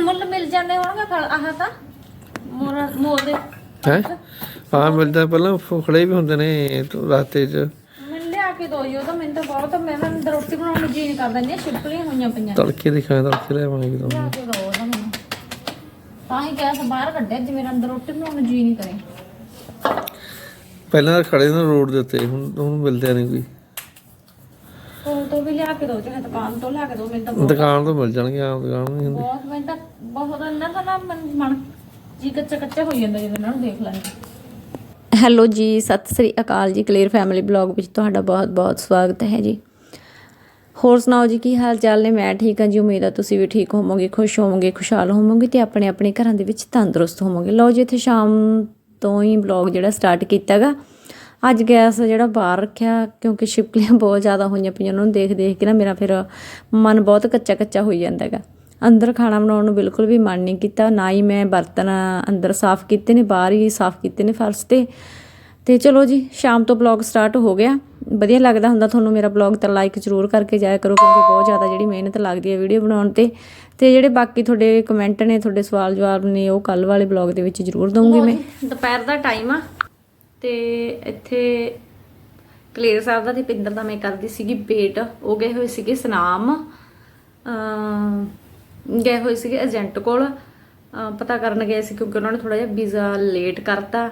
ਮੁੱਲ ਮਿਲ ਜਾਂਦੇ ਹੋਣਗੇ ਫਲ ਆਹ ਤਾਂ। ਮੋਰ ਮੋਰ ਦੇ ਹੈ? ਹਾਂ ਮਿਲਦਾ ਪਹਿਲਾਂ ਫੁਖੜੇ ਵੀ ਹੁੰਦੇ ਨੇ ਤੋ ਰਾਤੇ 'ਚ। ਮੈਨੂੰ ਲਿਆ ਕੇ ਦੋ ਜੋ ਤਾਂ ਮੈਨੂੰ ਤਾਂ ਬਹੁਤ ਮੈਂ ਤਾਂ ਅੰਦਰ ਰੋਟੀ ਬਣਾਉਣ ਨੂੰ ਜੀ ਨਹੀਂ ਕਰਦਾ ਨਹੀਂ ਛਿਪਕਲੀਆਂ ਹੋਈਆਂ ਪਈਆਂ। ਤੜਕੇ ਦਿਖਾਇਆ ਤੜਕੇ ਲੈ ਆਵਾਂਗੇ ਤੁਹਾਨੂੰ ਲਿਆ ਕੇ ਦੋ ਉਹਦਾ ਮੈਨੂੰ ਤਾਂ ਹੀ ਗੈਸ ਬਾਹਰ ਕੱਢਿਆ ਜਿਵੇਂ ਮੇਰਾ ਅੰਦਰ ਰੋਟੀ ਬਣਾਉਣ ਨੂੰ ਜੀ ਨਹੀਂ ਕਰੇ। ਪਹਿਲਾਂ ਖੜੇ ਨੇ ਰੋਡ ਦੇ ਉੱਤੇ ਹੁਣ ਹੁਣ ਮਿਲਦੇ ਨਹੀਂ ਕੋਈ। ਕੋਲ ਤੋਂ ਵੀ ਲਿਆ ਕੇ ਦੋ ਚਾਹੇ ਦੁਕਾਨ ਤੋਂ ਲਿਆ ਕੇ ਦੋ ਮੈਨੂੰ ਤਾਂ ਬਹੁਤ- ਦੁਕਾਨ ਤੋਂ ਮਿਲ ਜਾਣਗੇ ਆਮ ਦੁਕਾਨ ਨਹੀਂ ਹੁੰਦੀ। ਬਹੁਤ ਮੈਨੂੰ ਤਾਂ ਬਹੁਤ ਇਹਨਾਂ ਦਾ ਨਾ ਮਨ ਮਨ ਜੀ ਕੱਚਾ ਕੱਚਾ ਹੋਈ ਜਾਂਦਾ ਜਦੋਂ ਇਹਨਾਂ ਨੂੰ ਦੇਖ ਲੈਂਦੇ। ਹੈਲੋ ਜੀ ਸਤਿ ਸ੍ਰੀ ਅਕਾਲ ਜੀ ਕਲੀਅਰ ਫੈਮਿਲੀ ਬਲੌਗ ਵਿੱਚ ਤੁਹਾਡਾ ਬਹੁਤ-ਬਹੁਤ ਸਵਾਗਤ ਹੈ ਜੀ। ਹੋਰ ਸੁਣਾਓ ਜੀ ਕੀ ਹਾਲ ਚਾਲ ਨੇ? ਮੈਂ ਠੀਕ ਹਾਂ ਜੀ ਉਮੀਦ ਹੈ ਤੁਸੀਂ ਵੀ ਠੀਕ ਹੋਵੋਗੇ ਖੁਸ਼ ਹੋਵੋਗੇ ਖੁਸ਼ਹਾਲ ਹੋਵੋਗੇ ਤੇ ਆਪਣੇ ਆਪਣੇ ਘਰਾਂ ਦੇ ਵਿੱਚ ਤੰਦਰੁਸਤ ਹੋਵੋਗੇ। ਲਓ ਜੀ ਇੱਥੇ ਸ਼ਾਮ ਤੋਂ ਹੀ ਬਲੌਗ ਜਿਹੜਾ ਸਟਾਰਟ ਕੀਤਾਗਾ। ਅੱਜ ਗੈਸ ਜਿਹੜਾ ਬਾਹਰ ਰੱਖਿਆ ਕਿਉਂਕਿ ਛਿਪਕਲੀਆਂ ਬਹੁਤ ਜ਼ਿਆਦਾ ਹੋਈਆਂ ਪਈਆਂ ਉਹਨਾਂ ਨੂੰ ਦੇਖ ਦੇਖ ਕੇ ਨਾ ਮੇਰਾ ਫਿਰ ਮਨ ਬਹੁਤ ਕੱਚਾ ਕੱਚਾ ਹੋਈ ਜਾਂਦਾ ਹੈਗਾ। ਅੰਦਰ ਖਾਣਾ ਬਣਾਉਣ ਨੂੰ ਬਿਲਕੁਲ ਵੀ ਮਨ ਨਹੀਂ ਕੀਤਾ ਨਾ ਹੀ ਮੈਂ ਬਰਤਨ ਅੰਦਰ ਸਾਫ਼ ਕੀਤੇ ਨੇ ਬਾਹਰ ਹੀ ਸਾਫ਼ ਕੀਤੇ ਨੇ ਫਰਸ਼ ਤੇ। ਤੇ ਚਲੋ ਜੀ ਸ਼ਾਮ ਤੋਂ ਬਲੌਗ ਸਟਾਰਟ ਹੋ ਗਿਆ। ਵਧੀਆ ਲੱਗਦਾ ਹੁੰਦਾ ਤੁਹਾਨੂੰ ਮੇਰਾ ਬਲੌਗ ਤਾਂ ਲਾਈਕ ਜ਼ਰੂਰ ਕਰਕੇ ਜਾਇਆ ਕਰੋ ਕਿਉਂਕਿ ਬਹੁਤ ਜ਼ਿਆਦਾ ਜਿਹੜੀ ਮਿਹਨਤ ਲੱਗਦੀ ਹੈ ਵੀਡੀਓ ਬਣਾਉਣ ਤੇ। ਤੇ ਜਿਹੜੇ ਬਾਕੀ ਤੁਹਾਡੇ ਕਮੈਂਟ ਨੇ ਤੁਹਾਡੇ ਸਵਾਲ ਜਵਾਬ ਨੇ ਉਹ ਕੱਲ ਵਾਲੇ ਬਲੌਗ ਦੇ ਵਿੱਚ ਜ਼ਰੂਰ ਦਊਂਗੀ ਮੈਂ। ਦੁਪਹਿਰ ਦਾ ਟਾਈਮ ਆ। ਤੇ ਇੱਥੇ ਕਲੇਰ ਸਾਹਿਬ ਦਾ ਤੇ ਪਿੰਦਰ ਦਾ ਮੈਂ ਕਰਦੀ ਸੀਗੀ ਵੇਟ ਉਹ ਗਏ ਹੋਏ ਸੀਗੇ ਸਨਾਮ ਗਏ ਹੋਏ ਸੀਗੇ ਏਜੰਟ ਕੋਲ। ਪਤਾ ਕਰਨ ਗਏ ਸੀ ਕਿਉਂਕਿ ਉਹਨਾਂ ਨੇ ਥੋੜਾ ਜਿਹਾ ਵੀਜ਼ਾ ਲੇਟ ਕਰਤਾ।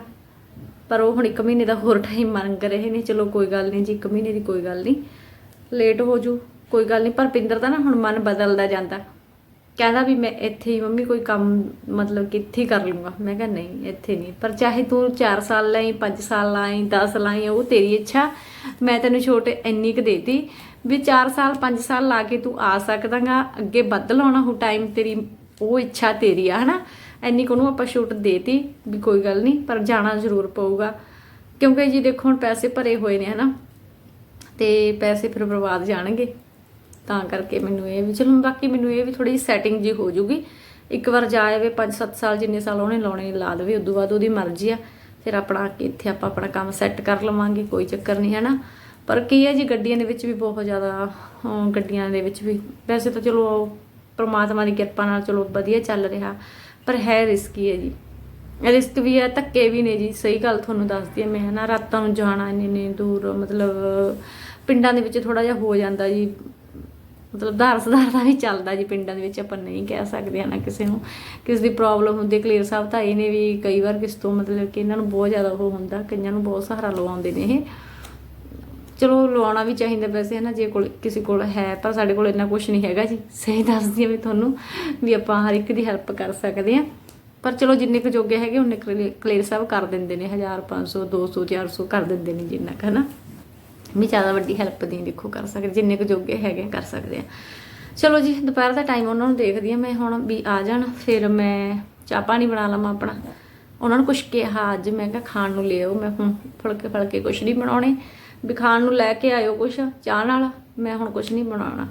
ਪਰ ਉਹ ਹੁਣ 1 ਮਹੀਨੇ ਦਾ ਹੋਰ ਟਾਈਮ ਮੰਗ ਰਹੇ ਨੇ। ਚਲੋ ਕੋਈ ਗੱਲ ਨਹੀਂ ਜੀ 1 ਮਹੀਨੇ ਦੀ ਕੋਈ ਗੱਲ ਨਹੀਂ। ਲੇਟ ਹੋ ਜੂ, ਕੋਈ ਗੱਲ ਨਹੀਂ। ਪਰ ਪਿੰਦਰ ਦਾ ਨਾ ਹੁਣ ਮਨ ਬਦਲਦਾ ਜਾਂਦਾ। ਕਹਿੰਦਾ ਵੀ ਮੈਂ ਇੱਥੇ ਹੀ, ਮੰਮੀ ਕੋਈ ਕੰਮ ਮਤਲਬ ਕਿ ਇੱਥੇ ਕਰ ਲੂੰਗਾ ਮੈਂ ਕਿਹਾ ਨਹੀਂ, ਇੱਥੇ ਨਹੀਂ। ਪਰ ਚਾਹੇ ਤੂੰ 4 ਸਾਲ ਲਾਈ 5 ਸਾਲ ਲਾਈ 10 ਲਾਈ, ਉਹ ਤੇਰੀ ਇੱਛਾ। ਮੈਂ ਤੈਨੂੰ ਛੋਟੇ ਇੰਨੀ ਕੁ ਦੇਤੀ ਵੀ 4 ਸਾਲ 5 ਸਾਲ ਲਾ ਕੇ ਤੂੰ ਆ ਸਕਦਾਗਾ। ਅੱਗੇ ਵੱਧ ਲਾਉਣਾ ਹੋ ਟਾਈਮ ਤੇਰੀ, ਉਹ ਇੱਛਾ ਤੇਰੀ ਆ, ਹਨਾ? ਇੰਨੀ ਕੁ ਨੂੰ ਆਪਾਂ ਛੂਟ ਦੇਤੀ ਵੀ ਕੋਈ ਗੱਲ ਨਹੀਂ, ਪਰ ਜਾਣਾ ਜ਼ਰੂਰ ਪਊਗਾ। ਕਿਉਂਕਿ ਜੀ ਦੇਖੋ, ਹੁਣ ਪੈਸੇ ਭਰੇ ਹੋਏ ਨੇ, ਹਨਾ? ਤੇ ਪੈਸੇ ਫਿਰ ਬਰਬਾਦ ਜਾਣਗੇ। ਤਾਂ ਕਰਕੇ ਮੈਨੂੰ ਇਹ ਵੀ, ਚਲੋ ਬਾਕੀ ਮੈਨੂੰ ਇਹ ਵੀ ਥੋੜੀ ਸੈਟਿੰਗ ਜੀ ਹੋ ਜੂਗੀ। ਇੱਕ ਵਾਰ ਜਾ ਆਵੇ 5-7 ਸਾਲ ਜਿੰਨੇ ਸਾਲ ਉਹਨੇ ਲਾਉਣੇ, ਲਾ ਦੇਵੇ, ਉਦੋਂ ਬਾਅਦ ਉਹਦੀ ਮਰਜ਼ੀ ਆ। ਫਿਰ ਆਪਣਾ ਇੱਥੇ ਆਪਾਂ ਆਪਣਾ ਕੰਮ ਸੈੱਟ ਕਰ ਲਵਾਂਗੇ, ਕੋਈ ਚੱਕਰ ਨਹੀਂ ਹੈ ਨਾ ਪਰ ਕੀ ਹੈ ਜੀ, ਗੱਡੀਆਂ ਦੇ ਵਿੱਚ ਵੀ ਬਹੁਤ ਜ਼ਿਆਦਾ ਗੱਡੀਆਂ ਦੇ ਵਿੱਚ ਵੀ ਵੈਸੇ ਤਾਂ ਚਲੋ ਪ੍ਰਮਾਤਮਾ ਦੀ ਕਿਰਪਾ ਨਾਲ ਚਲੋ ਵਧੀਆ ਚੱਲ ਰਿਹਾ, ਪਰ ਹੈ ਰਿਸਕੀ ਹੈ ਜੀ। ਰਿਸਕ ਵੀ ਹੈ, ਧੱਕੇ ਵੀ ਨੇ ਜੀ, ਸਹੀ ਗੱਲ ਤੁਹਾਨੂੰ ਦੱਸਦੀ ਹਾਂ ਮੈਂ ਨਾ ਰਾਤਾਂ ਨੂੰ ਜਾਣਾ ਇੰਨੇ ਇੰਨੇ ਦੂਰ, ਮਤਲਬ ਪਿੰਡਾਂ ਦੇ ਵਿੱਚ ਥੋੜਾ ਜਿਹਾ ਹੋ ਜਾਂਦਾ ਜੀ। ਮਤਲਬ ਧਾਰ ਸੁਧਾਰ ਦਾ ਵੀ ਚੱਲਦਾ ਜੀ, ਪਿੰਡਾਂ ਦੇ ਵਿੱਚ ਆਪਾਂ ਨਹੀਂ ਕਹਿ ਸਕਦੇ ਨਾ ਕਿਸੇ ਨੂੰ। ਕਿਸ ਦੀ ਪ੍ਰੋਬਲਮ ਹੁੰਦੀ ਕਲੀਅਰ ਸਾਹਿਬ ਤਾਂ ਇਹ ਨੇ ਵੀ ਕਈ ਵਾਰ ਕਿਸ ਤੋਂ ਮਤਲਬ ਕਿ ਇਹਨਾਂ ਨੂੰ ਬਹੁਤ ਜ਼ਿਆਦਾ ਉਹ ਹੁੰਦਾ, ਕਈਆਂ ਨੂੰ ਬਹੁਤ ਸਹਾਰਾ ਲਵਾਉਂਦੇ ਨੇ ਇਹ। ਚਲੋ, ਲਵਾਉਣਾ ਵੀ ਚਾਹੀਦਾ ਵੈਸੇ ਹੈ ਨਾ ਜੇ ਕੋਲ ਕਿਸੇ ਕੋਲ ਹੈ ਪਰ ਸਾਡੇ ਕੋਲ ਇੰਨਾ ਕੁਝ ਨਹੀਂ ਹੈਗਾ ਜੀ। ਸਹੀ ਦੱਸਦੀ ਹਾਂ ਵੀ ਤੁਹਾਨੂੰ ਵੀ ਆਪਾਂ ਹਰ ਇੱਕ ਦੀ ਹੈਲਪ ਕਰ ਸਕਦੇ ਹਾਂ। ਪਰ ਚਲੋ, ਜਿੰਨੇ ਕੁ ਜੋਗੇ ਹੈਗੇ ਉਹਨੇ ਕਲੀਅਰ ਸਾਹਿਬ ਕਰ ਦਿੰਦੇ ਨੇ 1000 500 200 400 ਕਰ ਦਿੰਦੇ ਨੇ ਜਿੰਨਾ ਕੁ ਹੈ ਨਾ ਵੀ ਜ਼ਿਆਦਾ ਵੱਡੀ ਹੈਲਪ ਨਹੀਂ ਦੇਖੋ ਕਰ ਸਕਦੇ, ਜਿੰਨੇ ਕੁ ਜੋਗੇ ਹੈਗੇ ਕਰ ਸਕਦੇ ਆ। ਚਲੋ ਜੀ, ਦੁਪਹਿਰ ਦਾ ਟਾਈਮ ਉਹਨਾਂ ਨੂੰ ਦੇਖਦੀ ਆ ਮੈਂ ਹੁਣ ਵੀ ਆ ਜਾਣ, ਫਿਰ ਮੈਂ ਚਾਹ ਪਾਣੀ ਬਣਾ ਲਵਾਂ ਆਪਣਾ। ਉਹਨਾਂ ਨੂੰ ਕੁਝ ਕਿਹਾ, ਅੱਜ ਮੈਂ ਕਿਹਾ ਖਾਣ ਨੂੰ ਲਿਆਓ, ਮੈਂ ਹੁਣ ਫੁਲਕੇ ਫਲਕੇ ਕੁਝ ਨਹੀਂ ਬਣਾਉਣੇ। ਵੀ ਖਾਣ ਨੂੰ ਲੈ ਕੇ ਆਇਓ ਕੁਝ ਚਾਹ ਨਾਲ, ਮੈਂ ਹੁਣ ਕੁਝ ਨਹੀਂ ਬਣਾਉਣਾ।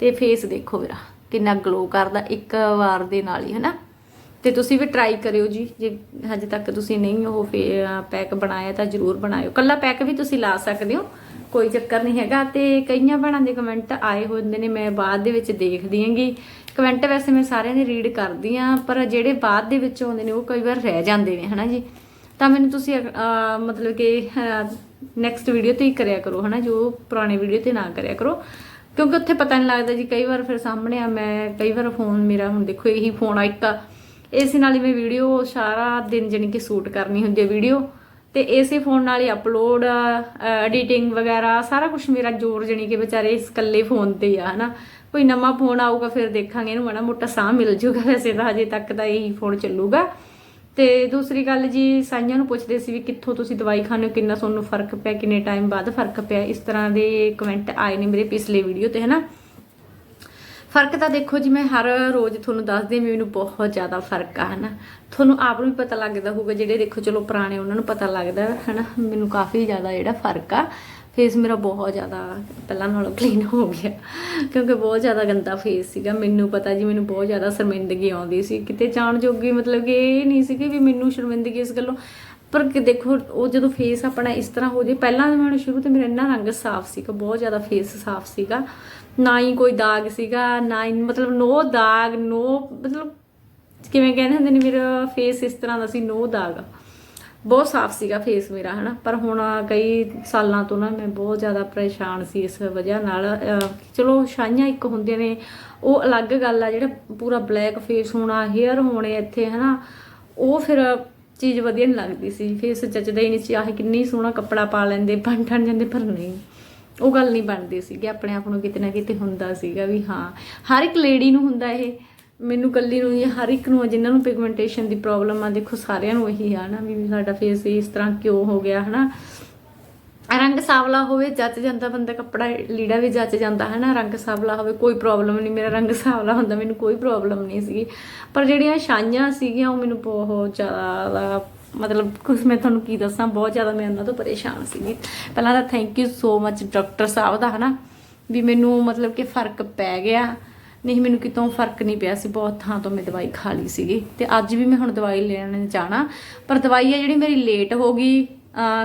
ਤੇ ਫੇਸ ਦੇਖੋ ਮੇਰਾ, ਕਿੰਨਾ ਗਲੋ ਕਰਦਾ ਇੱਕ ਵਾਰ ਦੇ ਨਾਲ ਹੀ, ਹਨਾ? ਤੇ ਤੁਸੀਂ ਵੀ ਟਰਾਈ ਕਰਿਓ ਜੀ, ਜੇ ਹਜੇ ਤੱਕ ਤੁਸੀਂ ਨਹੀਂ ਉਹ ਪੈਕ ਬਣਾਇਆ ਤਾਂ ਜਰੂਰ ਬਣਾਇਓ। ਕੱਲਾ ਪੈਕ ਵੀ ਤੁਸੀਂ ਲਾ ਸਕਦੇ ਹੋ ਕੋਈ ਚੱਕਰ ਨਹੀਂ ਹੈਗਾ ਤੇ ਕਈਆਂ ਭੈਣਾਂ ਦੇ ਕਮੈਂਟ ਆਏ ਹੋਏ ਹੁੰਦੇ ਨੇ ਮੈਂ ਬਾਅਦ ਦੇ ਵਿੱਚ ਦੇਖਦੀ ਹਾਂਗੀ। ਕਮੈਂਟ ਵੈਸੇ ਮੈਂ ਸਾਰਿਆਂ ਦੇ ਰੀਡ ਕਰਦੀ ਆ ਪਰ ਜਿਹੜੇ ਬਾਅਦ ਦੇ ਵਿੱਚ ਆਉਂਦੇ ਨੇ ਉਹ ਕਈ ਵਾਰ ਰਹਿ ਜਾਂਦੇ ਨੇ ਹਨਾ ਜੀ? ਤਾਂ ਮੈਨੂੰ ਤੁਸੀਂ ਅਹ, ਮਤਲਬ ਕਿ ਨੈਕਸਟ ਵੀਡੀਓ ਤੇ ਹੀ ਕਰਿਆ ਕਰੋ ਹਨਾ ਜੋ? ਪੁਰਾਣੇ ਵੀਡੀਓ ਤੇ ਨਾ ਕਰਿਆ ਕਰੋ। ਕਿਉਂਕਿ ਉੱਥੇ ਪਤਾ ਨਹੀਂ ਲੱਗਦਾ ਜੀ ਕਈ ਵਾਰ ਫਿਰ ਸਾਹਮਣੇ ਆ ਮੈਂ ਕਈ ਵਾਰ ਫੋਨ ਮੇਰਾ ਹੁਣ ਦੇਖੋ ਇਹੀ ਫੋਨ ਆ ਇੱਕ। ਇਸ ਨਾਲ ਹੀ ਮੈਂ ਵੀਡੀਓ ਸਾਰਾ ਦਿਨ ਜਾਣੀ ਕਿ ਸ਼ੂਟ ਕਰਨੀ ਹੁੰਦੀ ਹੈ ਵੀਡੀਓ ਤੇ ਇਸੇ ਫੋਨ ਨਾਲ ਹੀ ਅਪਲੋਡ ਐਡੀਟਿੰਗ ਵਗੈਰਾ, ਸਾਰਾ ਕੁਝ ਮੇਰਾ ਜੋਰ ਜਣੀ ਕਿ ਵਿਚਾਰੇ ਇਸ ਇਕੱਲੇ ਫੋਨ ਤੇ ਹੀ ਆ, ਹਨਾ। ਕੋਈ ਨਵਾਂ ਫੋਨ ਆਊਗਾ, ਫਿਰ ਦੇਖਾਂਗੇ, ਇਹਨੂੰ ਮਾੜਾ ਮੋਟਾ ਸਾਹ ਮਿਲ ਜੂਗਾ, ਵੈਸੇ ਤਾਂ ਹਜੇ ਤੱਕ ਤਾਂ ਇਹੀ ਫੋਨ ਚੱਲੂਗਾ। ਤੇ ਦੂਸਰੀ ਗੱਲ ਜੀ, ਸਾਈਆਂ ਨੂੰ ਪੁੱਛਦੇ ਸੀ ਵੀ ਕਿੱਥੋਂ ਤੁਸੀਂ ਦਵਾਈ ਖਾਣੇ ਹੋ, ਕਿੰਨਾ ਤੁਹਾਨੂੰ ਫ਼ਰਕ ਪਿਆ, ਕਿੰਨੇ ਟਾਈਮ ਬਾਅਦ ਫ਼ਰਕ ਪਿਆ, ਇਸ ਤਰ੍ਹਾਂ ਦੇ ਕਮੈਂਟ ਆਏ ਨੇ ਮੇਰੇ ਪਿਛਲੇ ਵੀਡੀਓ ਤੇ, ਹਨਾ। ਫ਼ਰਕ ਤਾਂ ਦੇਖੋ ਜੀ, ਮੈਂ ਹਰ ਰੋਜ਼ ਤੁਹਾਨੂੰ ਦੱਸਦੀ ਹਾਂ ਵੀ ਮੈਨੂੰ ਬਹੁਤ ਜ਼ਿਆਦਾ ਫ਼ਰਕ ਆ, ਹਨਾ। ਤੁਹਾਨੂੰ ਆਪ ਨੂੰ ਵੀ ਪਤਾ ਲੱਗਦਾ ਹੋਊਗਾ, ਜਿਹੜੇ ਦੇਖੋ, ਚਲੋ ਪੁਰਾਣੇ ਉਹਨਾਂ ਨੂੰ ਪਤਾ ਲੱਗਦਾ, ਹਨਾ। ਮੈਨੂੰ ਕਾਫੀ ਜ਼ਿਆਦਾ ਜਿਹੜਾ ਫ਼ਰਕ ਆ ਫੇਸ ਮੇਰਾ ਬਹੁਤ ਜ਼ਿਆਦਾ ਪਹਿਲਾਂ ਨਾਲੋਂ ਕਲੀਨ ਹੋ ਗਿਆ, ਕਿਉਂਕਿ ਬਹੁਤ ਜ਼ਿਆਦਾ ਗੰਦਾ ਫੇਸ ਸੀਗਾ। ਮੈਨੂੰ ਪਤਾ ਜੀ, ਮੈਨੂੰ ਬਹੁਤ ਜ਼ਿਆਦਾ ਸ਼ਰਮਿੰਦਗੀ ਆਉਂਦੀ ਸੀ। ਕਿਤੇ ਜਾਣ ਜੋਗੀ ਮਤਲਬ ਕਿ ਇਹ ਨਹੀਂ ਸੀ ਕਿ ਵੀ ਮੈਨੂੰ ਸ਼ਰਮਿੰਦਗੀ ਇਸ ਗੱਲੋਂ। ਪਰ ਕਿ ਦੇਖੋ, ਉਹ ਜਦੋਂ ਫੇਸ ਆਪਣਾ ਇਸ ਤਰ੍ਹਾਂ ਹੋ ਜੇ, ਪਹਿਲਾਂ ਤਾਂ ਮੈਨੂੰ ਸ਼ੁਰੂ ਤੋਂ ਮੇਰਾ ਇੰਨਾ ਰੰਗ ਸਾਫ਼ ਸੀਗਾ, ਬਹੁਤ ਜ਼ਿਆਦਾ ਫੇਸ ਸਾਫ਼ ਸੀਗਾ। ਨਾ ਹੀ ਕੋਈ ਦਾਗ ਸੀਗਾ, ਨਾ ਹੀ ਮਤਲਬ ਨੋ ਦਾਗ ਨੋ ਮਤਲਬ ਕਿਵੇਂ ਕਹਿੰਦੇ ਹੁੰਦੇ ਨੇ ਮੇਰਾ ਫੇਸ ਇਸ ਤਰ੍ਹਾਂ ਦਾ ਸੀ ਨੋ ਦਾਗ। ਬਹੁਤ ਸਾਫ਼ ਸੀਗਾ ਫੇਸ ਮੇਰਾ, ਹਨਾ? ਪਰ ਹੁਣ ਕਈ ਸਾਲਾਂ ਤੋਂ ਨਾ ਮੈਂ ਬਹੁਤ ਜ਼ਿਆਦਾ ਪਰੇਸ਼ਾਨ ਸੀ ਇਸ ਵਜ੍ਹਾ ਨਾਲ। ਚਲੋ ਛਾਈਆਂ ਇੱਕ ਹੁੰਦੀਆਂ ਨੇ, ਉਹ ਅਲੱਗ ਗੱਲ ਆ, ਜਿਹੜਾ ਪੂਰਾ ਬਲੈਕ ਫੇਸ ਹੋਣਾ ਹੇਅਰ ਹੋਣੇ ਇੱਥੇ, ਹਨਾ? ਉਹ ਫਿਰ ਚੀਜ਼ ਵਧੀਆ ਨਹੀਂ ਲੱਗਦੀ ਸੀ। ਫੇਸ ਚੱਜਦਾ ਹੀ ਨਹੀਂ ਸੀ, ਆਹ ਕਿੰਨੀ ਸੋਹਣਾ ਕੱਪੜਾ ਪਾ ਲੈਂਦੇ ਬਣ ਠਣ ਜਾਂਦੇ, ਪਰ ਨਹੀਂ। ਉਹ ਗੱਲ ਨਹੀਂ ਬਣਦੀ ਸੀਗੀ ਆਪਣੇ ਆਪ ਨੂੰ ਕਿਤੇ ਨਾ ਕਿਤੇ ਹੁੰਦਾ ਸੀਗਾ ਵੀ ਹਾਂ, ਹਰ ਇੱਕ ਲੇਡੀ ਨੂੰ ਹੁੰਦਾ ਇਹ। ਮੈਨੂੰ ਕੱਲੀ ਨੂੰ ਹੀ, ਹਰ ਇੱਕ ਨੂੰ ਆ, ਜਿਨ੍ਹਾਂ ਨੂੰ ਪਿਗਮੈਂਟੇਸ਼ਨ ਦੀ ਪ੍ਰੋਬਲਮ ਆ, ਦੇਖੋ ਸਾਰਿਆਂ ਨੂੰ ਇਹੀ ਆ ਨਾ ਵੀ ਸਾਡਾ ਫੇਸ ਇਸ ਤਰ੍ਹਾਂ ਕਿਉਂ ਹੋ ਗਿਆ ਹਨਾ। ਰੰਗ ਸਾਵਲਾ ਹੋਵੇ, ਜੱਚ ਜਾਂਦਾ ਬੰਦਾ, ਕੱਪੜਾ ਲੀੜਾ ਵੀ ਜੱਚ ਜਾਂਦਾ ਹੈ ਨਾ ਰੰਗ ਸਾਵਲਾ ਹੋਵੇ, ਕੋਈ ਪ੍ਰੋਬਲਮ ਨਹੀਂ, ਮੇਰਾ ਰੰਗ ਸਾਵਲਾ ਹੁੰਦਾ, ਮੈਨੂੰ ਕੋਈ ਪ੍ਰੋਬਲਮ ਨਹੀਂ ਸੀਗੀ। ਪਰ ਜਿਹੜੀਆਂ ਛਾਈਆਂ ਸੀਗੀਆਂ, ਉਹ ਮੈਨੂੰ ਬਹੁਤ ਜ਼ਿਆਦਾ ਮਤਲਬ ਕੁਝ ਮੈਂ ਤੁਹਾਨੂੰ ਕੀ ਦੱਸਾਂ, ਬਹੁਤ ਜ਼ਿਆਦਾ ਮੈਂ ਉਹਨਾਂ ਤੋਂ ਪਰੇਸ਼ਾਨ ਸੀਗੀ। ਪਹਿਲਾਂ ਤਾਂ thank you so much doctor ਸਾਹਿਬ ਦਾ, ਹਨਾ? ਵੀ ਮੈਨੂੰ ਮਤਲਬ ਕਿ ਫ਼ਰਕ ਪੈ ਗਿਆ। ਨਹੀਂ, ਮੈਨੂੰ ਕਿਤੋਂ ਫ਼ਰਕ ਨਹੀਂ ਪਿਆ ਸੀ, ਬਹੁਤ ਥਾਂ ਤੋਂ ਮੈਂ ਦਵਾਈ ਖਾ ਲਈ ਸੀਗੀ। ਤੇ ਅੱਜ ਵੀ ਮੈਂ ਹੁਣ ਦਵਾਈ ਲੈਣ ਜਾਣਾ, ਪਰ ਦਵਾਈ ਹੈ ਜਿਹੜੀ ਮੇਰੀ ਲੇਟ ਹੋ ਗਈ।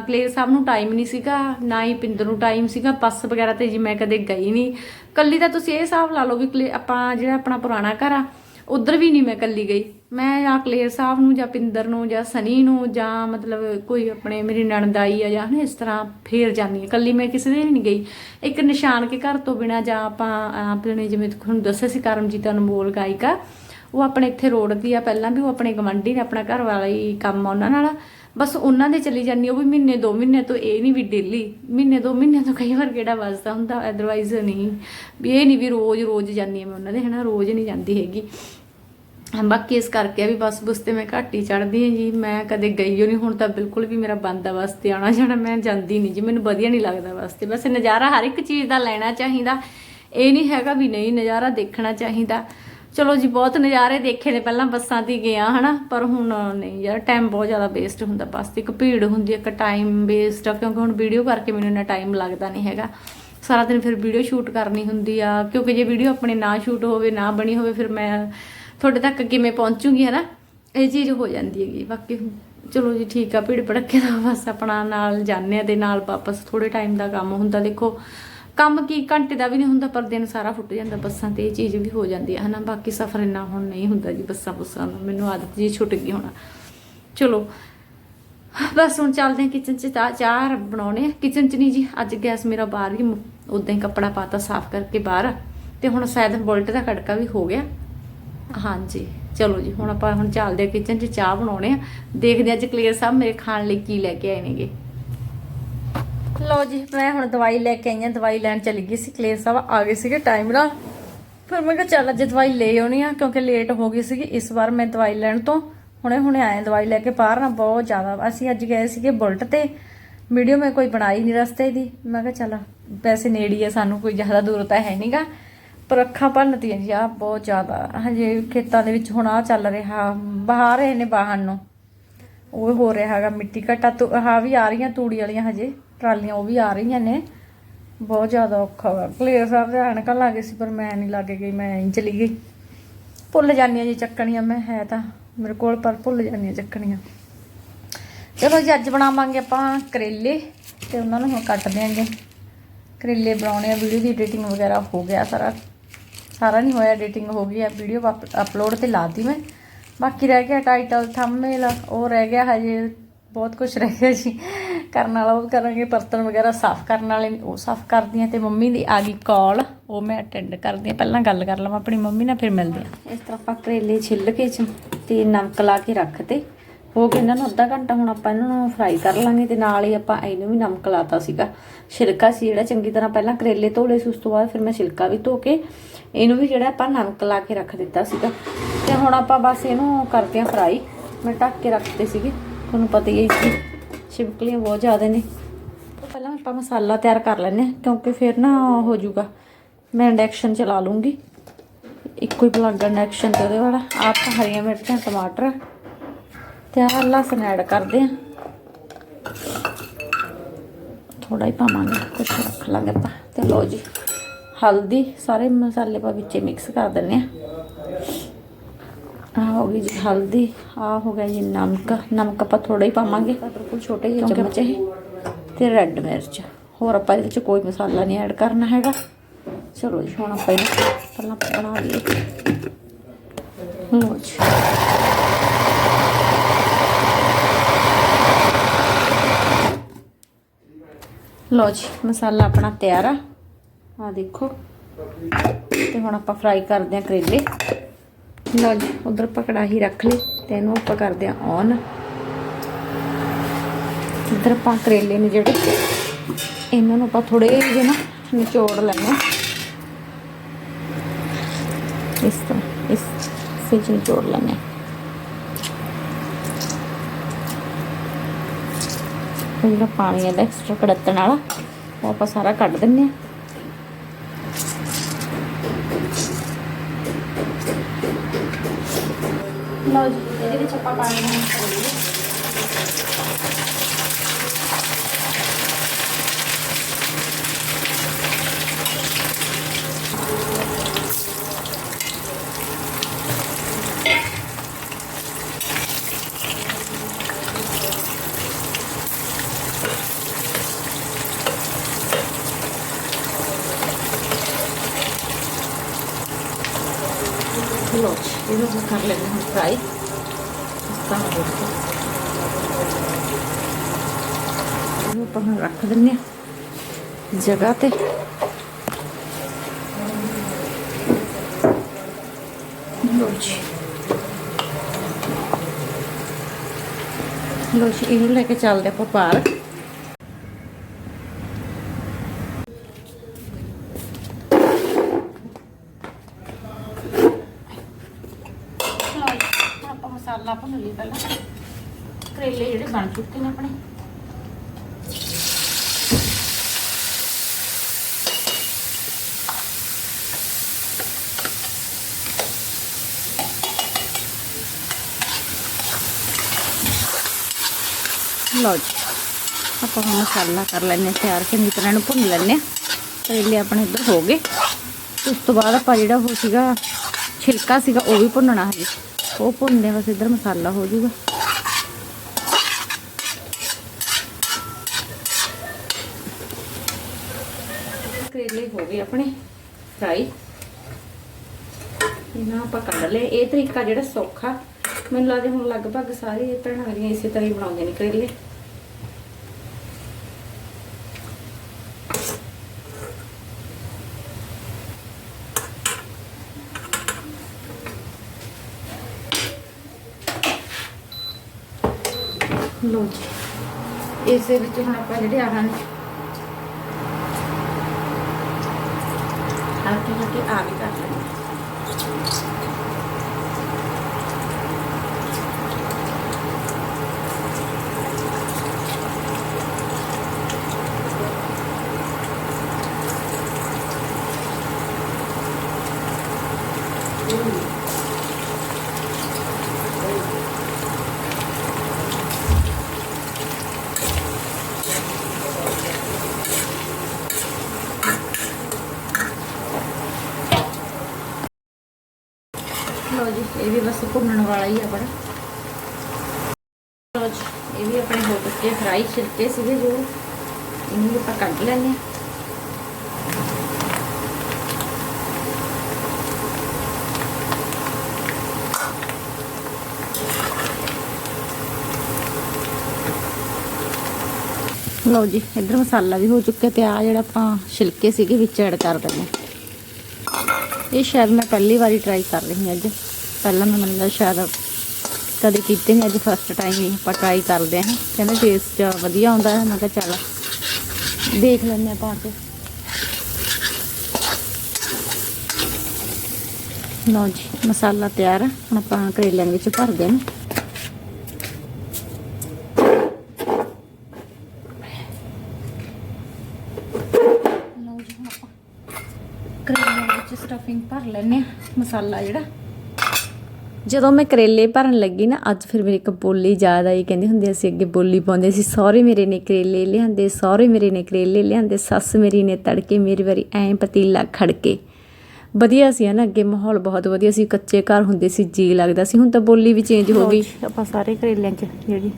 ਕਲੇਰ ਸਾਹਿਬ ਨੂੰ ਟਾਈਮ ਨਹੀਂ ਸੀਗਾ, ਨਾ ਹੀ ਪਿੰਦਰ ਨੂੰ ਟਾਈਮ ਸੀਗਾ, ਬੱਸ ਵਗੈਰਾ ਤੇ ਜੀ ਮੈਂ ਕਦੇ ਗਈ ਨਹੀਂ। ਕੱਲੀ ਤਾਂ ਤੁਸੀਂ ਇਹ ਹਿਸਾਬ ਲਾ ਲਓ ਵੀ ਕਲੇ- ਆਪਾਂ ਜਿਹੜਾ ਆਪਣਾ ਪੁਰਾਣਾ ਘਰ ਆ, ਉਧਰ ਵੀ ਨਹੀਂ ਮੈਂ ਕੱਲੀ ਗਈ। ਮੈਂ ਜਾਂ ਕਲੇਰ ਸਾਹਿਬ ਨੂੰ ਜਾਂ ਪਿੰਦਰ ਨੂੰ ਜਾਂ ਸਨੀ ਨੂੰ ਜਾਂ ਮਤਲਬ ਕੋਈ ਆਪਣੇ ਮੇਰੀ ਨਣਦਾਈ ਆ ਜਾਂ ਹਨਾ, ਇਸ ਤਰ੍ਹਾਂ ਫੇਰ ਜਾਂਦੀ ਹਾਂ। ਕੱਲੀ ਮੈਂ ਕਿਸੇ ਦੇ ਵੀ ਨਹੀਂ ਗਈ। ਇੱਕ ਨਿਸ਼ਾਨ ਕੇ ਘਰ ਤੋਂ ਬਿਨਾ ਜਾਂ ਆਪਾਂ ਆਪਣੇ ਜਿਵੇਂ ਤੁਹਾਨੂੰ ਦੱਸਿਆ ਸੀ ਕਰਮਜੀਤ ਅਨਮੋਲ ਗਾਇਕਾ, ਉਹ ਆਪਣੇ ਇੱਥੇ ਰੋਡ ਦੀ ਆ। ਪਹਿਲਾਂ ਵੀ ਉਹ ਆਪਣੇ ਗਵੰਡੀ ਨੇ, ਆਪਣਾ ਘਰ ਵਾਲਾ ਹੀ ਕੰਮ ਆ ਉਹਨਾਂ ਨਾਲ। ਬਸ ਉਹਨਾਂ ਦੇ ਚਲੀ ਜਾਂਦੀ ਉਹ ਵੀ ਮਹੀਨੇ ਦੋ ਮਹੀਨੇ ਤੋਂ ਇਹ ਨਹੀਂ ਵੀ ਡੇਲੀ, ਮਹੀਨੇ ਦੋ ਮਹੀਨੇ ਤੋਂ ਕਈ ਵਾਰ ਕਿਹੜਾ ਵੱਜਦਾ ਹੁੰਦਾ ਅਦਰਵਾਈਜ਼ ਨਹੀਂ। ਵੀ ਇਹ ਨਹੀਂ ਵੀ ਰੋਜ਼ ਰੋਜ਼ ਜਾਂਦੀ ਆ ਮੈਂ ਉਹਨਾਂ ਦੇ, ਹਨਾ। ਰੋਜ਼ ਨਹੀਂ ਜਾਂਦੀ ਹੈਗੀ। ਬਾਕੀ ਇਸ ਕਰਕੇ ਆ ਵੀ ਬੱਸ ਬੁਸ ਤੇ ਮੈਂ ਘੱਟ ਹੀ ਚੜਦੀ ਹਾਂ ਜੀ। ਮੈਂ ਕਦੇ ਗਈ ਹੋ ਨਹੀਂ, ਹੁਣ ਤਾਂ ਬਿਲਕੁਲ ਵੀ ਮੇਰਾ ਬੰਦਾ ਆ ਬੱਸ ਤੇ ਆਉਣਾ ਜਾਣਾ ਮੈਂ ਜਾਂਦੀ ਨਹੀਂ ਜੀ। ਮੈਨੂੰ ਵਧੀਆ ਨਹੀਂ ਲੱਗਦਾ ਬੱਸ ਤੇ ਵੈਸੇ ਨਜ਼ਾਰਾ ਹਰ ਇੱਕ ਚੀਜ਼ ਦਾ ਲੈਣਾ ਚਾਹੀਦਾ। ਇਹ ਨਹੀਂ ਹੈਗਾ ਵੀ ਨਹੀਂ ਨਜ਼ਾਰਾ ਦੇਖਣਾ ਚਾਹੀਦਾ। ਚਲੋ ਜੀ, ਬਹੁਤ ਨਜ਼ਾਰੇ ਦੇਖੇ ਨੇ, ਪਹਿਲਾਂ ਬੱਸਾਂ ਤੇ ਗਿਆ ਹਨਾ, ਪਰ ਹੁਣ ਨਹੀਂ ਯਾਰ ਟਾਈਮ ਬਹੁਤ ਜ਼ਿਆਦਾ ਵੇਸਟ ਹੁੰਦਾ। ਬੱਸ ਤੇ ਇੱਕ ਭੀੜ ਹੁੰਦੀ ਹੈ ਇੱਕ ਟਾਈਮ ਵੇਸਟ ਆ, ਕਿਉਂਕਿ ਹੁਣ ਵੀਡੀਓ ਕਰਕੇ ਮੈਨੂੰ ਇੰਨਾ ਟਾਈਮ ਲੱਗਦਾ ਨਹੀਂ ਹੈਗਾ। ਸਾਰਾ ਦਿਨ ਫਿਰ ਵੀਡੀਓ ਸ਼ੂਟ ਕਰਨੀ ਹੁੰਦੀ ਆ, ਕਿਉਂਕਿ ਜੇ ਵੀਡੀਓ ਆਪਣੇ ਨਾ ਸ਼ੂਟ ਹੋਵੇ, ਨਾ ਬਣੀ ਹੋਵੇ, ਫਿਰ ਮੈਂ ਤੁਹਾਡੇ ਤੱਕ ਕਿਵੇਂ ਪਹੁੰਚੂਗੀ ਹੈ ਨਾ ਇਹ ਚੀਜ਼ ਹੋ ਜਾਂਦੀ ਹੈਗੀ, ਬਾਕੀ ਚਲੋ ਜੀ ਠੀਕ ਆ, ਭੀੜ ਭੜੱਕੇ ਦਾ ਬਸ ਆਪਣਾ ਨਾਲ ਜਾਂਦੇ ਆ ਤੇ ਨਾਲ ਵਾਪਸ ਥੋੜੇ ਟਾਈਮ ਦਾ ਕੰਮ ਹੁੰਦਾ, ਦੇਖੋ। ਕੰਮ ਕੀ, ਘੰਟੇ ਦਾ ਵੀ ਨਹੀਂ ਹੁੰਦਾ, ਪਰ ਦਿਨ ਸਾਰਾ ਫੁੱਟ ਜਾਂਦਾ, ਬੱਸਾਂ ਤੇ ਇਹ ਚੀਜ਼ ਵੀ ਹੋ ਜਾਂਦੀ ਹੈ ਹਨਾ? ਬਾਕੀ ਸਫ਼ਰ ਇੰਨਾ ਹੁਣ ਨਹੀਂ ਹੁੰਦਾ ਜੀ ਬੱਸਾਂ ਬੁੱਸਾਂ ਦਾ, ਮੈਨੂੰ ਆਦਤ ਜੀ ਛੁੱਟ ਗਈ ਹੋਣਾ। ਚਲੋ, ਬਸ ਹੁਣ ਚੱਲਦੇ ਹਾਂ ਕਿਚਨ 'ਚ, ਚਾਹ ਚਾਹ ਬਣਾਉਣੇ ਆ। ਕਿਚਨ 'ਚ ਨਹੀਂ ਜੀ, ਅੱਜ ਗੈਸ ਮੇਰਾ ਬਾਹਰ ਹੀ ਉਦਾਂ ਹੀ ਕੱਪੜਾ ਪਾਤਾ ਸਾਫ਼ ਕਰਕੇ ਬਾਹਰ। ਤੇ ਹੁਣ ਸ਼ਾਇਦ ਬੋਲਟ ਦਾ ਖੜਕਾ ਵੀ ਹੋ ਗਿਆ। ਹਾਂਜੀ, ਚਲੋ ਜੀ, ਹੁਣ ਆਪਾਂ ਹੁਣ ਚੱਲਦੇ ਆ ਕਿਚਨ 'ਚ ਚਾਹ ਬਣਾਉਣੇ ਆ। ਦੇਖਦੇ ਹਾਂ ਅੱਜ ਕਲੀਅਰ ਸਾਹਿਬ ਮੇਰੇ ਖਾਣ ਲਈ ਕੀ ਲੈ ਕੇ ਆਏ ਨੇਗੇ। ਲਓ ਜੀ, ਮੈਂ ਹੁਣ ਦਵਾਈ ਲੈ ਕੇ ਆਈ ਹਾਂ, ਦਵਾਈ ਲੈਣ ਚਲੀ ਗਈ ਸੀ, ਕਲੀਅਰ ਸਾਹਿਬ ਆ ਗਏ ਸੀਗੇ ਟਾਈਮ ਨਾਲ। ਫਿਰ ਮੈਂ ਕਿਹਾ ਚੱਲ ਅੱਜ ਦਵਾਈ ਲੈ ਆਉਣੀ ਆ, ਕਿਉਂਕਿ ਲੇਟ ਹੋ ਗਈ ਸੀਗੀ, ਇਸ ਵਾਰ ਮੈਂ ਦਵਾਈ ਲੈਣ ਤੋਂ ਹੁਣੇ ਹੁਣੇ ਆਏ ਦਵਾਈ ਲੈ ਕੇ ਬਾਹਰ ਨਾ ਬਹੁਤ ਜ਼ਿਆਦਾ। ਅਸੀਂ ਅੱਜ ਗਏ ਸੀਗੇ ਬੁਲਟ ਤੇ, ਵੀਡੀਓ ਮੈਂ ਕੋਈ ਬਣਾਈ ਨਹੀਂ ਰਸਤੇ ਦੀ। ਮੈਂ ਕਿਹਾ ਚੱਲ, ਵੈਸੇ ਨੇੜੀ ਹੀ ਆ, ਸਾਨੂੰ ਕੋਈ ਜ਼ਿਆਦਾ ਦੂਰ ਤਾਂ ਹੈ ਨਹੀਂਗਾ ਪਰ ਅੱਖਾਂ ਭੰਨਤੀਆਂ ਜੀ ਆ ਬਹੁਤ ਜ਼ਿਆਦਾ। ਹਜੇ ਖੇਤਾਂ ਦੇ ਵਿੱਚ ਹੁਣ ਆ ਚੱਲ ਰਿਹਾ ਬਹਾ ਰਹੇ ਨੇ ਬਾਹਣ ਨੂੰ। ਉਹ ਹੋ ਰਿਹਾ ਹੈਗਾ ਮਿੱਟੀ ਘਟਾ, ਤੋਂ ਆਹ ਵੀ ਆ ਰਹੀਆਂ ਤੂੜੀ ਵਾਲੀਆਂ ਹਜੇ, ਟਰਾਲੀਆਂ ਉਹ ਵੀ ਆ ਰਹੀਆਂ ਨੇ। ਬਹੁਤ ਜ਼ਿਆਦਾ ਔਖਾ ਹੋਇਆ ਕਲੀਅਰ ਸਾਹਿਬ ਦੇ ਐਨਕਾਂ ਲੱਗੇ ਸੀ, ਪਰ ਮੈਂ ਨਹੀਂ ਲੱਗੇ ਗਈ, ਮੈਂ ਇੰਜ ਚਲੀ ਗਈ। ਭੁੱਲ ਜਾਂਦੀ ਜਾਂਦੀਆਂ ਜੀ ਚੱਕਣੀਆਂ, ਮੈਂ ਹੈ ਤਾਂ ਮੇਰੇ ਕੋਲ, ਪਰ ਭੁੱਲ ਜਾਂਦੀ ਜਾਂਦੀਆਂ ਚੱਕਣੀਆਂ। ਚਲੋ ਜੀ, ਅੱਜ ਬਣਾਵਾਂਗੇ ਆਪਾਂ ਕਰੇਲੇ, ਤੇ ਉਹਨਾਂ ਨੂੰ ਹੁਣ ਕੱਟ ਦਿਆਂਗੇ। ਕਰੇਲੇ ਬਣਾਉਣੇ ਆ, ਵੀਡੀਓ ਦੀ ਐਡੀਟਿੰਗ ਵਗੈਰਾ ਹੋ ਗਿਆ ਸਾਰਾ। ਸਾਰਾ ਨਹੀਂ ਹੋਇਆ ਐਡੀਟਿੰਗ ਹੋ ਗਈ ਆ ਵੀਡੀਓ ਅਪਲੋਡ ਤੇ ਲਾਤੀ ਮੈਂ। ਬਾਕੀ ਰਹਿ ਗਿਆ ਟਾਈਟਲ ਥੰਬਨੇਲ ਉਹ ਰਹਿ ਗਿਆ ਹਜੇ ਬਹੁਤ ਕੁਝ ਰਹਿ ਗਿਆ ਜੀ। ਕਰਨ ਵਾਲਾ ਉਹ ਕਰਾਂਗੇ ਬਰਤਨ ਵਗੈਰਾ ਸਾਫ਼ ਕਰਨ ਵਾਲੇ ਨੇ, ਉਹ ਸਾਫ਼ ਕਰਦੀ ਹਾਂ ਤੇ ਮੰਮੀ ਦੀ ਆ ਗਈ ਕਾਲ ਉਹ ਮੈਂ ਅਟੈਂਡ ਕਰਦੀ ਹਾਂ। ਪਹਿਲਾਂ ਗੱਲ ਕਰ ਲਵਾਂ ਆਪਣੀ ਮੰਮੀ ਨਾਲ ਫਿਰ ਮਿਲਦੇ ਹਾਂ। ਇਸ ਤਰ੍ਹਾਂ ਆਪਾਂ ਕਰੇਲੇ ਛਿੱਲ ਕੇ ਚ ਤੇ ਨਮਕ ਲਾ ਕੇ ਰੱਖਤੇ। ਹੋ ਗਏ ਇਹਨਾਂ ਨੂੰ ਅੱਧਾ ਘੰਟਾ ਹੁਣ ਆਪਾਂ ਇਹਨਾਂ ਨੂੰ ਫਰਾਈ ਕਰ ਲਾਂਗੇ ਤੇ ਨਾਲ ਹੀ ਆਪਾਂ ਇਹਨੂੰ ਵੀ ਨਮਕ ਲਾਤਾ ਸੀਗਾ। ਛਿਲਕਾ ਸੀ ਜਿਹੜਾ ਚੰਗੀ ਤਰ੍ਹਾਂ ਪਹਿਲਾਂ ਕਰੇਲੇ ਧੋ ਲਏ ਸੀ, ਉਸ ਤੋਂ ਬਾਅਦ ਫਿਰ ਮੈਂ ਛਿਲਕਾ ਵੀ ਧੋ ਕੇ ਇਹਨੂੰ ਵੀ ਜਿਹੜਾ ਆਪਾਂ ਨਮਕ ਲਾ ਕੇ ਰੱਖ ਦਿੱਤਾ ਸੀਗਾ। ਤੇ ਹੁਣ ਆਪਾਂ ਬਸ ਇਹਨੂੰ ਕਰਦੇ ਆਂ ਫਰਾਈ ਮੈਂ ਢੱਕ ਕੇ ਰੱਖਦੇ ਸੀਗੇ। ਤੁਹਾਨੂੰ ਪਤਾ ਹੀ ਹੈ ਕਿ ਛਿਪਕਲੀਆਂ ਬਹੁਤ ਜ਼ਿਆਦਾ ਨੇ। ਤੋਂ ਪਹਿਲਾਂ ਆਪਾਂ ਮਸਾਲਾ ਤਿਆਰ ਕਰ ਲੈਂਦੇ ਹਾਂ, ਕਿਉਂਕਿ ਫਿਰ ਨਾ ਹੋ ਜਾਊਗਾ ਮੈਂ ਇੰਡਕਸ਼ਨ ਚਲਾ ਲੂੰਗੀ। ਇੱਕੋ ਹੀ ਪਲੱਗ ਇੰਡਕਸ਼ਨ ਤੇ ਉਹਦੇ ਵਾਲਾ। ਆਪ ਹਰੀਆਂ ਮਿਰਚਾਂ, ਟਮਾਟਰ ਤੇ ਆਹ ਲਸਣ ਐਡ ਕਰਦੇ ਆ। ਥੋੜਾ ਹੀ ਪਾਵਾਂਗੇ, ਕੁਛ ਰੱਖ ਲਾਂਗੇ ਆਪਾਂ। ਤੇ ਲਓ ਜੀ, ਹਲਦੀ ਸਾਰੇ ਮਸਾਲੇ ਪਾ ਵਿੱਚੇ ਮਿਕਸ ਕਰ ਦਿੰਨੇ ਆ। ਆ ਹੋ ਗਈ ਜੀ ਹਲਦੀ ਆ ਹੋ ਗਿਆ ਜੀ ਨਮਕ। ਨਮਕ ਆਪਾਂ ਥੋੜਾ ਹੀ ਪਾਵਾਂਗੇ ਬਿਲਕੁਲ ਛੋਟੇ ਜਿਹੇ ਚਮਚ ਇਹ ਤੇ ਰੈੱਡ ਮਿਰਚ। ਹੋਰ ਆਪਾਂ ਇਹਦੇ ਵਿੱਚ ਕੋਈ ਮਸਾਲਾ ਨਹੀਂ ਐਡ ਕਰਨਾ ਹੈਗਾ। ਚਲੋ ਜੀ, ਹੁਣ ਆਪਾਂ ਇਹਨੂੰ ਪਹਿਲਾਂ ਬਣਾ ਲਈਏ। ਲਓ ਜੀ। ਲਓ ਜੀ, ਮਸਾਲਾ ਆਪਣਾ ਤਿਆਰ ਆ। ਆ ਦੇਖੋ। ਤੇ ਹੁਣ ਆਪਾਂ ਫਰਾਈ ਕਰਦੇ ਹਾਂ ਕਰੇਲੇ। ਲਓ ਜੀ, ਉਧਰ ਆਪਾਂ ਕੜਾਹੀ ਰੱਖ ਲਈ ਤੇ ਇਹਨੂੰ ਆਪਾਂ ਕਰਦੇ ਹਾਂ ਔਨ ਇੱਧਰ ਆਪਾਂ ਕਰੇਲੇ ਨੇ ਜਿਹੜੇ, ਇਹਨਾਂ ਨੂੰ ਆਪਾਂ ਥੋੜੇ ਜਿਹੇ ਨਾ ਨਿਚੋੜ ਲੈਣੇ ਇਸ ਤਰ੍ਹਾਂ, ਇਸ ਵਿੱਚ ਨਿਚੋੜ ਲੈਣੇ ਇਹ ਜਿਹੜਾ ਪਾਣੀ ਇਹਦਾ ਐਕਸਟਰਾ ਕੜਤਣ ਵਾਲਾ, ਉਹ ਆਪਾਂ ਸਾਰਾ ਕੱਢ ਦਿੰਨੇ ਆ ਲਓ ਜੀ, ਇਹਦੇ ਵਿੱਚ ਆਪਾਂ ਪਾਣੀ ਨੂੰ ਪਾਉਂਗੇ ਲਓ ਜੀ ਇਹਨੂੰ ਆਪਾਂ ਕਰ ਆਪਾਂ ਰੱਖ ਦਿੰਨੇ ਆ ਜਗ੍ਹਾ ਤੇ ਲਓ ਜੀ ਲਓ ਜੀ ਇਹਨੂੰ ਲੈ ਕੇ ਚੱਲਦੇ ਆਪਾਂ ਪਾਰਕ ਲਓ ਜੀ ਹੁਣ ਆਪਾਂ ਮਸਾਲਾ ਭੁੰਨ ਲਈ ਪਹਿਲਾਂ ਕਰੇਲੇ ਨੇ ਆਪਣੇ? ਲਓ ਜੀ, ਆਪਾਂ ਹੁਣ ਮਸਾਲਾ ਕਰ ਲੈਣੇ ਤਿਆਰ ਚੰਗੀ ਤਰ੍ਹਾਂ ਨੂੰ ਭੁੰਨ ਲੈਣੇ ਆ ਕਰੇਲੇ ਆਪਣੇ ਇੱਧਰ ਹੋ ਗਏ। ਉਸ ਤੋਂ ਬਾਅਦ ਆਪਾਂ ਜਿਹੜਾ ਉਹ ਸੀਗਾ, ਛਿਲਕਾ ਸੀਗਾ, ਉਹ ਵੀ ਭੁੰਨਣਾ ਹਜੇ ਉਹ ਭੁੰਨਦੇ ਬਸ ਇੱਧਰ ਮਸਾਲਾ ਹੋ ਜਾਊਗਾ ਕਰੇਲੇ ਹੋ ਗਏ ਆਪਣੇ ਫਰਾਈ ਇਹਨਾਂ ਆਪਾਂ ਕੱਢ ਲਏ। ਇਹ ਤਰੀਕਾ ਜਿਹੜਾ ਸੌਖਾ, ਮੈਨੂੰ ਲੱਗਦਾ ਹੁਣ ਲਗਭਗ ਸਾਰੇ ਭੈਣਾਂ ਮੇਰੀਆਂ ਇਸੇ ਤਰ੍ਹਾਂ ਹੀ ਬਣਾਉਂਦੇ ਨੇ ਕਰੇਲੇ ਲੋ ਜੀ। ਇਸੇ ਵਿੱਚ ਹੁਣ ਆਪਾਂ ਜਿਹੜੇ ਆਹ ਨੇ ਹਲਕੇ ਹਲਕੇ ਆ ਵੀ ਕਰ ਲੈਣੇ ਲੋ ਜੀ ਇਹ ਵੀ ਬਸ ਭੁੰਨਣ ਵਾਲਾ ਇਹ ਵੀ ਆਪਣੇ ਹੋ ਚੁੱਕੇ ਫਰਾਈ ਛਿਲਕੇ ਸੀਗੇ ਜੋ। ਇਹਨੂੰ ਆਪਾਂ ਕੱਢ ਲੈਣੇ ਲਓ ਜੀ, ਇੱਧਰ ਮਸਾਲਾ ਵੀ ਹੋ ਚੁੱਕਿਆ ਤੇ ਆ ਜਿਹੜਾ ਆਪਾਂ ਛਿਲਕੇ ਸੀਗੇ ਵਿੱਚ ਐਡ ਕਰ ਦਿੰਦੇ ਇਹ ਸ਼ਾਇਦ ਮੈਂ ਪਹਿਲੀ ਵਾਰੀ ਟਰਾਈ ਕਰ ਰਹੀ ਹਾਂ ਅੱਜ। ਪਹਿਲਾਂ ਮੈਂ ਮੰਨਦਾ ਸ਼ਾਇਦ ਕਦੇ ਕੀਤੇ ਨਹੀਂ, ਅੱਜ ਫਸਟ ਟਾਈਮ ਹੀ ਆਪਾਂ ਟਰਾਈ ਕਰਦੇ ਹਾਂ। ਕਹਿੰਦੇ ਟੇਸਟ ਵਧੀਆ ਆਉਂਦਾ ਹੈ, ਮੈਂ ਕਿਹਾ ਚੱਲ ਦੇਖ ਲੈਂਦੇ ਆ ਪਾ ਕੇ। ਲਓ ਜੀ, ਮਸਾਲਾ ਤਿਆਰ ਹੈ। ਹੁਣ ਆਪਾਂ ਕਰੇਲਿਆਂ ਦੇ ਵਿੱਚ ਭਰ ਦੇਣਾ ਲਓ ਜੀ ਕਰੇਲਿਆਂ ਵਿੱਚ ਸਟਫਿੰਗ ਭਰ ਲੈਣੇ ਮਸਾਲਾ ਜਿਹੜਾ। ਜਦੋਂ ਮੈਂ ਕਰੇਲੇ ਭਰਨ ਲੱਗੀ ਨਾ ਅੱਜ ਫਿਰ ਮੇਰੇ ਇੱਕ ਬੋਲੀ ਯਾਦ ਆਈ ਕਹਿੰਦੇ ਹੁੰਦੇ ਅਸੀਂ ਅੱਗੇ ਬੋਲੀ ਪਾਉਂਦੇ ਸੀ ਸਹੁਰੇ ਮੇਰੇ ਨੇ ਕਰੇਲੇ ਲਿਆਂਦੇ ਸਹੁਰੇ ਮੇਰੇ ਨੇ ਕਰੇਲੇ ਲਿਆਂਦੇ ਸੱਸ ਮੇਰੀ ਨੇ ਤੜਕੇ ਮੇਰੀ ਵਾਰੀ ਐਂ ਪਤੀਲਾ ਖੜਕੇ ਵਧੀਆ ਸੀ ਨਾ ਅੱਗੇ ਮਾਹੌਲ ਬਹੁਤ ਵਧੀਆ ਸੀ ਕੱਚੇ ਘਰ ਹੁੰਦੇ ਸੀ ਜੀ ਲੱਗਦਾ ਸੀ ਹੁਣ ਤਾਂ ਬੋਲੀ ਵੀ ਚੇਂਜ ਹੋ ਗਈ। ਆਪਾਂ ਸਾਰੇ ਕਰੇਲਿਆਂ 'ਚ ਜਿਹੜੀ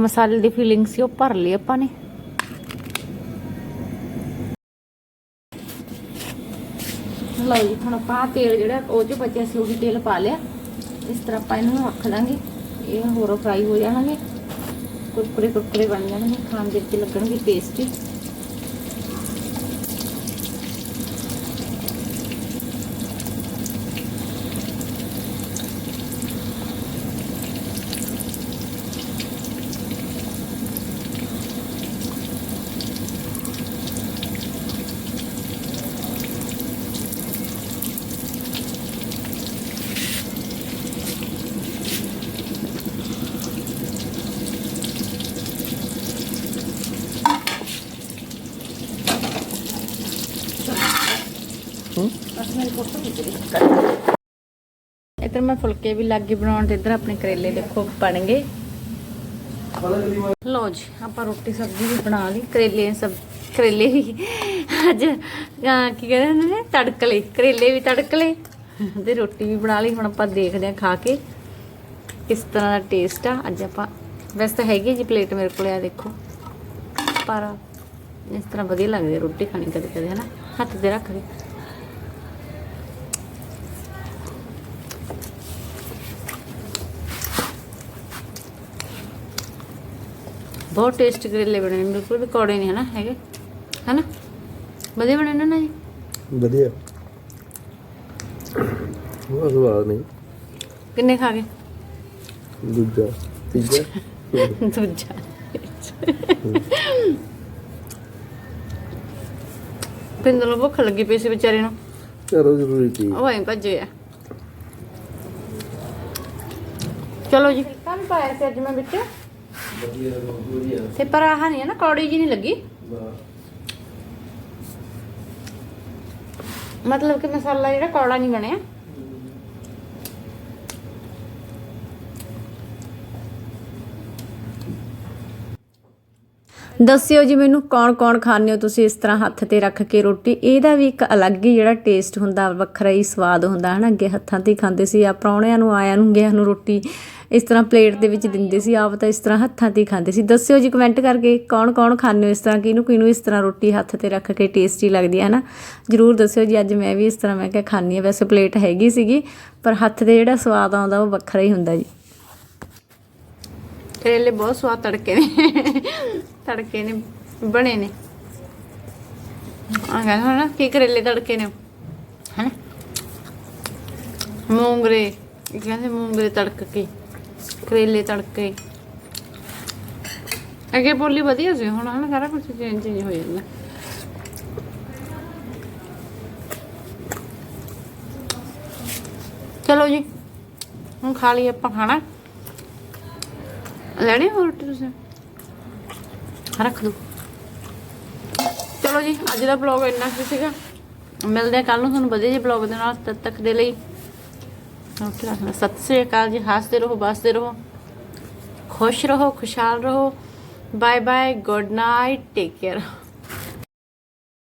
ਮਸਾਲੇ ਦੀ ਫੀਲਿੰਗ ਸੀ ਉਹ ਭਰ ਲਈ ਆਪਾਂ ਨੇ। ਲਓ ਜੀ ਹੁਣ ਆਪਾਂ ਤੇਲ ਜਿਹੜਾ ਉਹ ਚ ਬਚਿਆ ਸੀ ਉਹ ਵੀ ਤੇਲ ਪਾ ਲਿਆ। ਇਸ ਤਰ੍ਹਾਂ ਆਪਾਂ ਇਹਨਾਂ ਨੂੰ ਰੱਖ ਦਾਂਗੇ ਇਹ ਹੋਰ ਫਰਾਈ ਹੋ ਜਾਣਗੇ। ਕੁਰਕਰੇ ਕੁਰਕਰੇ ਬਣ ਜਾਣਗੇ। ਖਾਣ ਦੇ ਵਿੱਚ ਲੱਗਣਗੇ ਟੇਸਟੀ ਇੱਧਰ ਮੈਂ ਫੁਲਕੇ ਵੀ ਲੱਗੀ ਬਣਾਉਣ ਤੇ ਇੱਧਰ ਆਪਣੇ ਕਰੇਲੇ ਦੇਖੋ ਬਣ ਗਏ। ਲਓ ਜੀ, ਆਪਾਂ ਰੋਟੀ ਸਬਜ਼ੀ ਵੀ ਬਣਾ ਲਈ, ਕਰੇਲੇ ਸਬ, ਕਰੇਲੇ ਵੀ ਅੱਜ ਕੀ ਕਹਿੰਦੇ ਨੇ? ਤੜਕ ਲਏ ਕਰੇਲੇ ਵੀ ਤੜਕ ਲਏ ਤੇ ਰੋਟੀ ਵੀ ਬਣਾ ਲਈ, ਹੁਣ ਆਪਾਂ ਦੇਖਦੇ ਹਾਂ ਖਾ ਕੇ ਕਿਸ ਤਰ੍ਹਾਂ ਦਾ ਟੇਸਟ ਆ। ਅੱਜ ਆਪਾਂ, ਵੈਸੇ ਤਾਂ ਹੈਗੀ ਜੀ ਪਲੇਟ ਮੇਰੇ ਕੋਲ ਆ ਦੇਖੋ। ਪਰ ਇਸ ਤਰ੍ਹਾਂ ਵਧੀਆ ਲੱਗਦੀ ਰੋਟੀ ਖਾਣੀ ਕਦੇ ਕਦੇ ਹਨਾ ਹੱਥ ਤੇ ਰੱਖ ਕੇ। ਬਹੁਤ ਟੇਸਟੀ ਕਰੇਲੇ ਬਣੇ ਨੇ ਬਿਲਕੁਲ ਵੀ ਕੌੜੇ ਨਹੀਂ ਹਨਾ ਹੈਗੇ? ਹਨਾ? ਵਧੀਆ ਬਣੇ ਨੇ ਨਾ ਜੀ ਵਧੀਆ। ਉਹ ਸਵਾਦ ਨਹੀਂ ਕਿੰਨੇ ਖਾ ਗਏ? ਦੂਜਾ ਤੀਜਾ? ਦੂਜਾ। ਪਿੰਡ ਨੂੰ ਭੁੱਖ ਲੱਗੀ ਪਈ ਸੀ ਵਿਚਾਰੇ ਨੂੰ। ਕਰੋ ਜ਼ਰੂਰੀ ਚੀਜ਼। ਉਹ ਐਂ ਭੱਜੇ ਆ ਚਲੋ ਜੀ। ਕੰਮ ਪਾਇਆ ਸੀ ਅੱਜ ਮੈਂ ਵਿੱਚ? ਤੇ ਪਰ ਆਹ ਨਹੀਂ ਨਾ ਕੌੜੀ ਜੀ ਨਹੀਂ ਲੱਗੀ? ਮਤਲਬ ਕਿ ਮਸਾਲਾ ਜਿਹੜਾ ਕੌੜਾ ਨਹੀਂ ਬਣਿਆ? ਦੱਸਿਓ ਜੀ ਮੈਨੂੰ ਕੌਣ ਕੌਣ ਖਾਂਦੇ ਹੋ ਤੁਸੀਂ ਇਸ ਤਰ੍ਹਾਂ ਹੱਥ ਤੇ ਰੱਖ ਕੇ ਰੋਟੀ? ਇਹਦਾ ਵੀ ਇੱਕ ਅਲੱਗ ਹੀ ਜਿਹੜਾ ਟੇਸਟ ਹੁੰਦਾ ਵੱਖਰਾ ਹੀ ਸਵਾਦ ਹੁੰਦਾ ਹਨਾ? ਅੱਗੇ ਹੱਥਾਂ ਤੇ ਖਾਂਦੇ ਸੀ ਆ ਪ੍ਰਾਹੁਣਿਆਂ ਨੂੰ ਆਇਆਂ ਨੂੰ ਗਿਆ ਨੂੰ ਰੋਟੀ ਇਸ ਤਰ੍ਹਾਂ ਪਲੇਟ ਦੇ ਵਿੱਚ ਦਿੰਦੇ ਸੀ, ਆਪ ਤਾਂ ਇਸ ਤਰ੍ਹਾਂ ਹੱਥਾਂ ਤੇ ਹੀ ਖਾਂਦੇ ਸੀ। ਦੱਸਿਓ ਜੀ ਕਮੈਂਟ ਕਰਕੇ ਕੌਣ ਕੌਣ ਖਾਂਦੇ ਹੋ ਇਸ ਤਰ੍ਹਾਂ? ਕਿਹਨੂੰ ਕਿਹਨੂੰ ਇਸ ਤਰ੍ਹਾਂ ਰੋਟੀ ਹੱਥ ਤੇ ਰੱਖ ਕੇ ਟੇਸਟੀ ਲੱਗਦੀ ਹੈ ਨਾ ਜਰੂਰ ਦੱਸਿਓ ਜੀ, ਅੱਜ ਮੈਂ ਵੀ ਇਸ ਤਰ੍ਹਾਂ ਮੈਂ ਕਿਹਾ ਖਾਂਦੀ ਹਾਂ। ਵੈਸੇ ਪਲੇਟ ਹੈਗੀ ਸੀਗੀ, ਪਰ ਹੱਥ ਦੇ ਜਿਹੜਾ ਸਵਾਦ ਆਉਂਦਾ ਉਹ ਵੱਖਰਾ ਹੀ ਹੁੰਦਾ ਜੀ। ਕਰੇਲੇ ਬਹੁਤ ਸਵਾਦ ਤੜਕੇ ਨੇ। ਤੜਕੇ ਨੇ, ਬਣੇ ਨੇ। ਆ ਗਾ ਹਨਾ ਕੀ ਕਰੇਲੇ ਤੜਕੇ ਨੇ? ਹਨਾ ਮੂੰਗਰੇ, ਇਹ ਕਹਿੰਦੇ ਮੂੰਗਰੇ ਤੜਕ ਕੇ। ਕਰੇਲੇ ਤੜਕੇ। ਅੱਗੇ ਬੋਲੀ ਵਧੀਆ ਸੀ, ਹੁਣ ਹਨਾ ਸਾਰਾ ਕੁਝ ਚੇਂਜ ਹੋ ਜਾਂਦਾ। ਚਲੋ ਜੀ, ਹੁਣ ਖਾ ਲਈ ਆਪਾਂ ਖਾਣਾ। ਲੈਣੀ ਹੋਰ ਰੋਟੀ ਤੁਸੀਂ? ਰੱਖ ਦੋ। ਚਲੋ ਜੀ, ਅੱਜ ਦਾ ਬਲੌਗ ਇੰਨਾ ਕੁ ਸੀਗਾ। ਮਿਲਦੇ ਆ ਕੱਲ ਨੂੰ ਤੁਹਾਨੂੰ ਵਧੀਆ ਜਿਹੇ ਬਲੌਗ ਦੇ ਨਾਲ ਤਦ ਤੱਕ ਦੇ ਲਈ। ਓਕੇ ਰੱਖਣਾ। ਸਤਿ ਸ੍ਰੀ ਅਕਾਲ ਜੀ। ਹੱਸਦੇ ਰਹੋ ਬਸਦੇ ਰਹੋ। ਖੁਸ਼ ਰਹੋ, ਖੁਸ਼ਹਾਲ ਰਹੋ। Bye bye good night take care